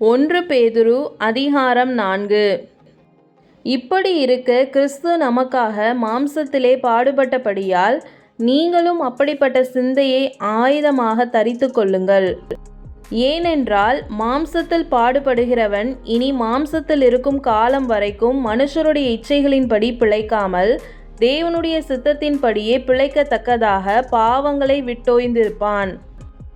ஒன்று பேதுரு அதிகாரம் நான்கு. இப்படி இருக்க கிறிஸ்து நமக்காக மாம்சத்திலே பாடுபட்டபடியால் நீங்களும் அப்படிப்பட்ட சிந்தையை ஆயுதமாக தரித்து கொள்ளுங்கள். ஏனென்றால் மாம்சத்தில் பாடுபடுகிறவன் இனி மாம்சத்தில் இருக்கும் காலம் வரைக்கும் மனுஷருடைய இச்சைகளின்படி பிழைக்காமல் தேவனுடைய சித்தத்தின்படியே பிழைக்கத்தக்கதாக பாவங்களை விட்டோய்ந்திருப்பான்.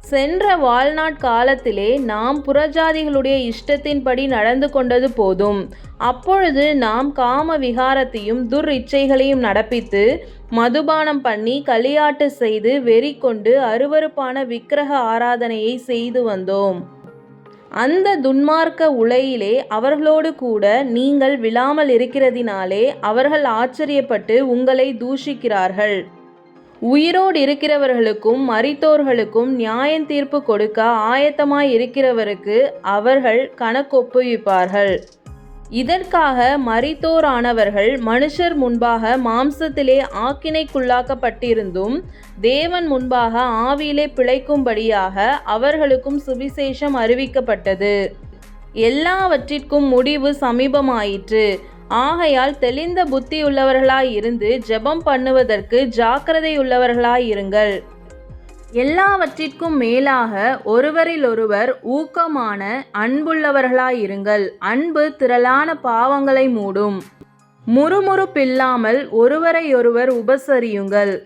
சென்ற வாழ்நாட் காலத்திலே நாம் புறஜாதிகளுடைய இஷ்டத்தின்படி நடந்து கொண்டது போதும். அப்பொழுது நாம் காம விகாரத்தையும் துர் இச்சைகளையும் நடப்பித்து மதுபானம் பண்ணி களியாட்டு செய்து வெறி கொண்டு அருவருப்பான விக்கிரக ஆராதனையை செய்து வந்தோம். அந்த துன்மார்க்க உலையிலே அவர்களோடு கூட நீங்கள் விழாமல் இருக்கிறதினாலே அவர்கள் ஆச்சரியப்பட்டு உங்களை தூஷிக்கிறார்கள். உயிரோடு இருக்கிறவர்களுக்கும் மரித்தோர்களுக்கும் நியாயம் தீர்ப்பு கொடுக்க ஆயத்தமாய் இருக்கிறவருக்கு அவர்கள் கணக்கொப்புவிப்பார்கள். இதற்காக மரித்தோரானவர்கள் மனுஷர் முன்பாக மாம்சத்திலே ஆக்கினைக்குள்ளாக்கப்பட்டிருந்தும் தேவன் முன்பாக ஆவியிலே பிழைக்கும்படியாக அவர்களுக்கும் சுவிசேஷம் அறிவிக்கப்பட்டது. எல்லாவற்றிற்கும் முடிவு சமீபமாயிற்று. ஆகையால் தெளிந்த புத்தியுள்ளவர்களாயிருந்து ஜெபம் பண்ணுவதற்கு ஜாக்கிரதையுள்ளவர்களாயிருங்கள். எல்லாவற்றிற்கும் மேலாக ஒருவரிலொருவர் ஊக்கமான அன்புள்ளவர்களாயிருங்கள். அன்பு திரளான பாவங்களை மூடும். முறுமுறுப்பில்லாமல் ஒருவரையொருவர் உபசரியுங்கள்.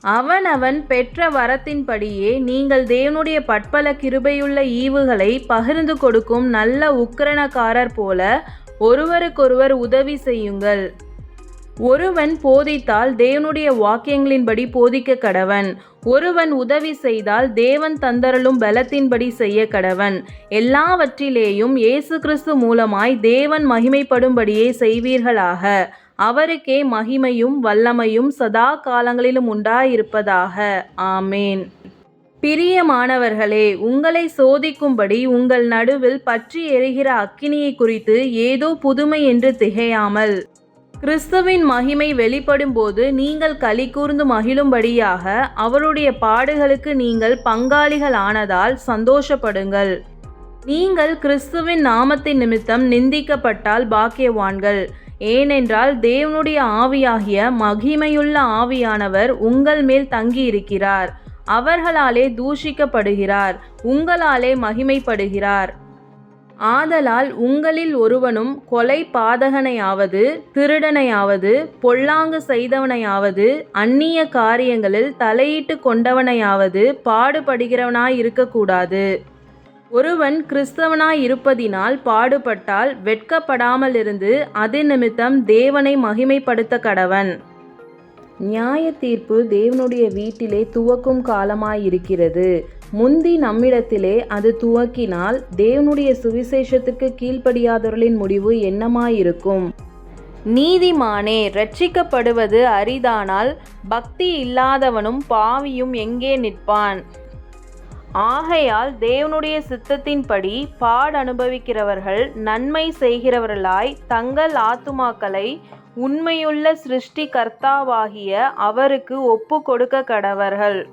அவனவன் பெற்ற வரத்தின்படியே நீங்கள் தேவனுடைய பட்பல கிருபையுள்ள ஈவுகளை பகிர்ந்து கொடுக்கும் நல்ல உக்கிரணக்காரர் போல ஒருவருக்கொருவர் உதவி செய்யுங்கள். ஒருவன் போதித்தால் தேவனுடைய வாக்கியங்களின்படி போதிக்க கடவன். ஒருவன் உதவி செய்தால் தேவன் தந்தரலும் பலத்தின்படி செய்ய கடவன். எல்லாவற்றிலேயும் இயேசு கிறிஸ்து மூலமாய் தேவன் மகிமைப்படும்படியே செய்வீர்களாக. அவருக்கே மகிமையும் வல்லமையும் சதா காலங்களிலும் உண்டாயிருப்பதாக. ஆமேன். பிரியமானவர்களே உங்களை சோதிக்கும்படி உங்கள் நடுவில் பற்றி எரிகிற அக்கினியை குறித்து ஏதோ புதுமை என்று திகையாமல் கிறிஸ்துவின் மகிமை வெளிப்படும்போது நீங்கள் களி கூர்ந்து மகிழும்படியாக அவருடைய பாடுகளுக்கு நீங்கள் பங்காளிகள் ஆனதால் சந்தோஷப்படுங்கள். நீங்கள் கிறிஸ்துவின் நாமத்தின் நிமித்தம் நிந்திக்கப்பட்டால் பாக்கியவான்கள். ஏனென்றால் தேவனுடைய ஆவியாகிய மகிமையுள்ள ஆவியானவர் உங்கள் மேல் தங்கியிருக்கிறார். அவர்களாலே தூஷிக்கப்படுகிறார் உங்களாலே மகிமைப்படுகிறார். ஆதலால் உங்களில் ஒருவனும் கொலை பாதகனையாவது திருடனையாவது பொல்லாங்கு செய்தவனையாவது அந்நிய காரியங்களில் தலையிட்டு கொண்டவனையாவது பாடுபடுகிறவனாய் இருக்கக்கூடாது. ஒருவன் கிறிஸ்தவனாய் இருப்பதினால் பாடுபட்டால் வெட்கப்படாமலிருந்து அது நிமித்தம் தேவனை மகிமைப்படுத்த கடவன். நியாய தீர்ப்பு தேவனுடைய வீட்டிலே துவக்கும் காலமாயிருக்கிறது. முந்தி நம்மிடத்திலே அது துவக்கினால் தேவனுடைய சுவிசேஷத்துக்கு கீழ்ப்படியாதவர்களின் முடிவு என்னமாயிருக்கும்? நீதிமானே ரட்சிக்கப்படுவது அரிதானால் பக்தி இல்லாதவனும் பாவியும் எங்கே நிற்பான்? ஆகையால் தேவனுடைய சித்தத்தின்படி பாடனுபவிக்கிறவர்கள் நன்மை செய்கிறவர்களாய் தங்கள் ஆத்துமாக்களை உண்மையுள்ள சிருஷ்டிகர்த்தாவாகிய அவருக்கு ஒப்பு கொடுக்க கடவர்கள்.